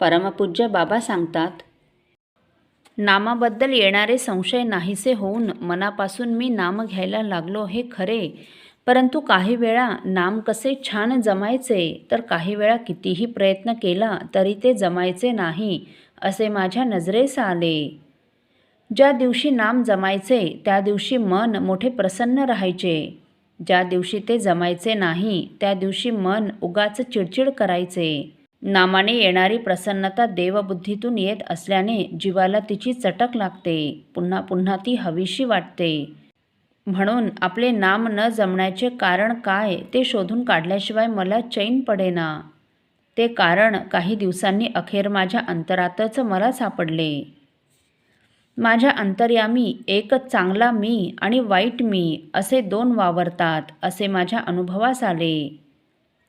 परमपूज्य बाबा सांगतात नामाबद्दल येणारे संशय नाहीसे होऊन मनापासून मी नाम घ्यायला लागलो हे खरे परंतु काही वेळा नाम कसे छान जमायचे तर काही वेळा कितीही प्रयत्न केला तरी ते जमायचे नाही असे माझ्या नजरेस आले. ज्या दिवशी नाम जमायचे त्या दिवशी मन मोठे प्रसन्न राहायचे. ज्या दिवशी ते जमायचे नाही त्या दिवशी मन उगाच चिडचिड करायचे. नामाने येणारी प्रसन्नता देवबुद्धीतून येत असल्याने जीवाला तिची चटक लागते. पुन्हा पुन्हा ती हवीशी वाटते. म्हणून आपले नाम न जमण्याचे कारण काय ते शोधून काढल्याशिवाय मला चैन पडेना. ते कारण काही दिवसांनी अखेर माझ्या अंतरातच मला सापडले. माझ्या अंतर्यामी एक चांगला मी आणि वाईट मी असे दोन वावरतात असे माझ्या अनुभवास आले.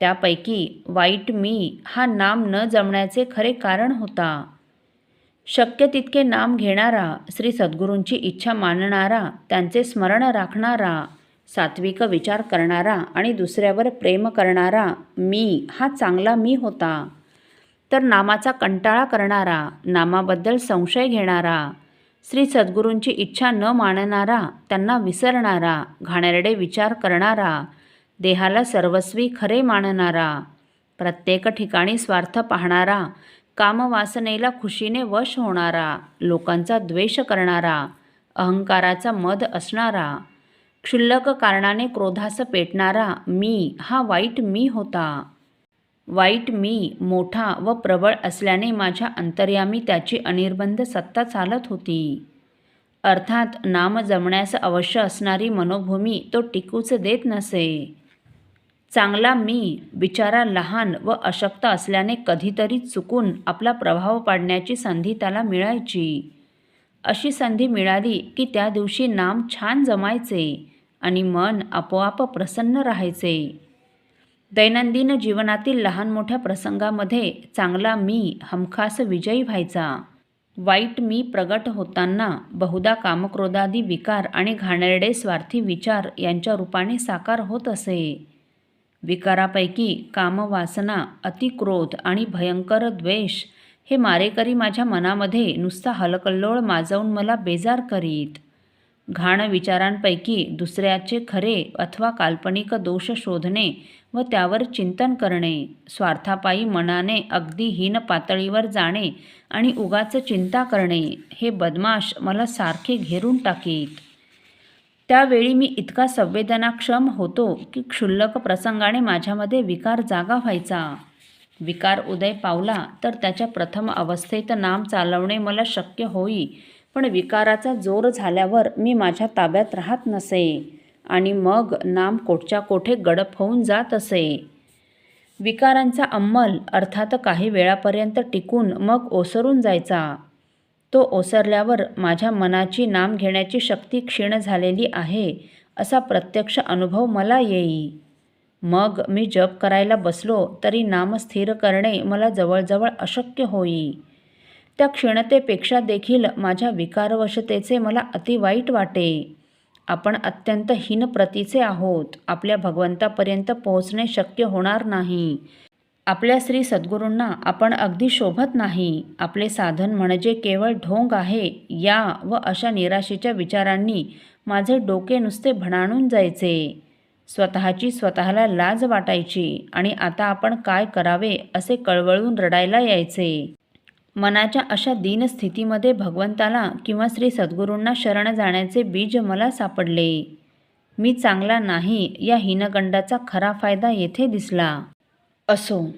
त्यापैकी वाईट मी हा नाम न जमण्याचे खरे कारण होता. शक्य तितके नाम घेणारा श्री सद्गुरूंची इच्छा मानणारा त्यांचे स्मरण राखणारा सात्विक विचार करणारा आणि दुसऱ्यावर प्रेम करणारा मी हा चांगला मी होता. तर नामाचा कंटाळा करणारा नामाबद्दल संशय घेणारा श्री सद्गुरूंची इच्छा न मानणारा त्यांना विसरणारा घाणेरडे विचार करणारा देहाला सर्वस्वी खरे मानणारा प्रत्येक ठिकाणी स्वार्थ पाहणारा कामवासनेला खुशीने वश होणारा लोकांचा द्वेष करणारा अहंकाराचा मद असणारा क्षुल्लक कारणाने क्रोधास पेटणारा मी हा वाईट मी होता. वाईट मी मोठा व प्रबळ असल्याने माझ्या अंतर्यामी त्याची अनिर्बंध सत्ता चालत होती. अर्थात नाम जमण्यास अवश्य असणारी मनोभूमी तो टिकूच देत नसे. चांगला मी बिचारा लहान व अशक्त असल्याने कधीतरी चुकून आपला प्रभाव पाडण्याची संधी त्याला मिळायची. अशी संधी मिळाली की त्या दिवशी नाम छान जमायचे आणि मन आपोआप प्रसन्न राहायचे. दैनंदिन जीवनातील लहान मोठ्या प्रसंगामध्ये चांगला मी हमखास विजयी व्हायचा. वाईट मी प्रगट होताना बहुधा कामक्रोधादी विकार आणि घाणेरडे स्वार्थी विचार यांच्या रूपाने साकार होत असे. विकारापैकी कामवासना अतिक्रोध आणि भयंकर द्वेष हे मारेकरी माझ्या मनामध्ये नुसता हलकल्लोळ माजवून मला बेजार करीत. घाण विचारांपैकी दुसऱ्याचे खरे अथवा काल्पनिक दोष शोधणे व त्यावर चिंतन करणे स्वार्थापायी मनाने अगदी हीन पातळीवर जाणे आणि उगाच चिंता करणे हे बदमाश मला सारखे घेरून टाकीत. त्यावेळी मी इतका संवेदनाक्षम होतो की क्षुल्लक प्रसंगाने माझ्यामध्ये विकार जागा व्हायचा. विकार उदय पावला तर त्याच्या प्रथम अवस्थेत नाम चालवणे मला शक्य होई पण विकाराचा जोर झाल्यावर मी माझ्या ताब्यात राहत नसे आणि मग नाम कोठच्या कोठे गडप होऊन जात असे. विकारांचा अंमल अर्थात काही वेळापर्यंत टिकून मग ओसरून जायचा. तो ओसरल्यावर माझ्या मनाची नाम घेण्याची शक्ती क्षीण झालेली आहे असा प्रत्यक्ष अनुभव मला येई. मग मी जप करायला बसलो तरी नाम स्थिर करणे मला जवळजवळ अशक्य होई. त्या क्षीणतेपेक्षा देखील माझ्या विकारवशतेचे मला अति वाईट वाटे. आपण अत्यंत हीन प्रतीचे आहोत. आपल्या भगवंतापर्यंत पोहोचणे शक्य होणार नाही. आपल्या श्री सद्गुरूंना आपण अगदी शोभत नाही. आपले साधन म्हणजे केवळ ढोंग आहे या व अशा निराशेच्या विचारांनी माझे डोके नुसते भणाणून जायचे. स्वतःची स्वतःला लाज वाटायची आणि आता आपण काय करावे असे कळवळून रडायला यायचे. मनाच्या अशा दीनस्थितीमध्ये भगवंताला किंवा श्री सद्गुरूंना शरण जाण्याचे बीज मला सापडले. मी चांगला नाही या हिनगंडाचा खरा फायदा येथे दिसला. असो.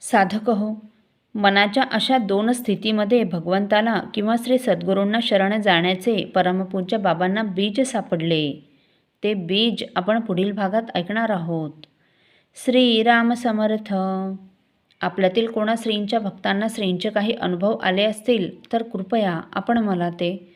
साधक हो. मनाच्या अशा दोन स्थितीमध्ये भगवंताला किंवा श्री सद्गुरूंना शरण जाण्याचे परमपूज्य बाबांना बीज सापडले. ते बीज आपण पुढील भागात ऐकणार आहोत. श्रीराम समर्थ. आपल्यातील कोणा श्रींच्या भक्तांना श्रींचे काही अनुभव आले असतील तर कृपया आपण मला ते